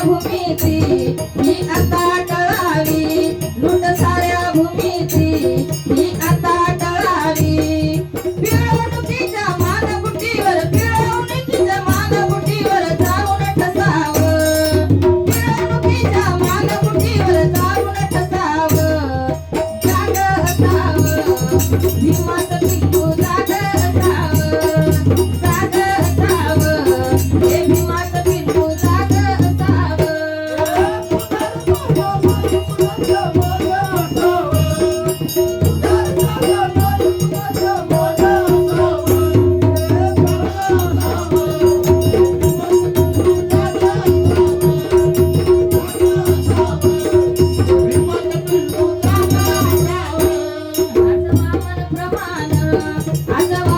ప్రభు ప్రీతి నీ అంత I'm